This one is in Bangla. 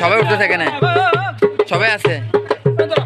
সবাই উঠতে থাকে না সবাই আছে? 不能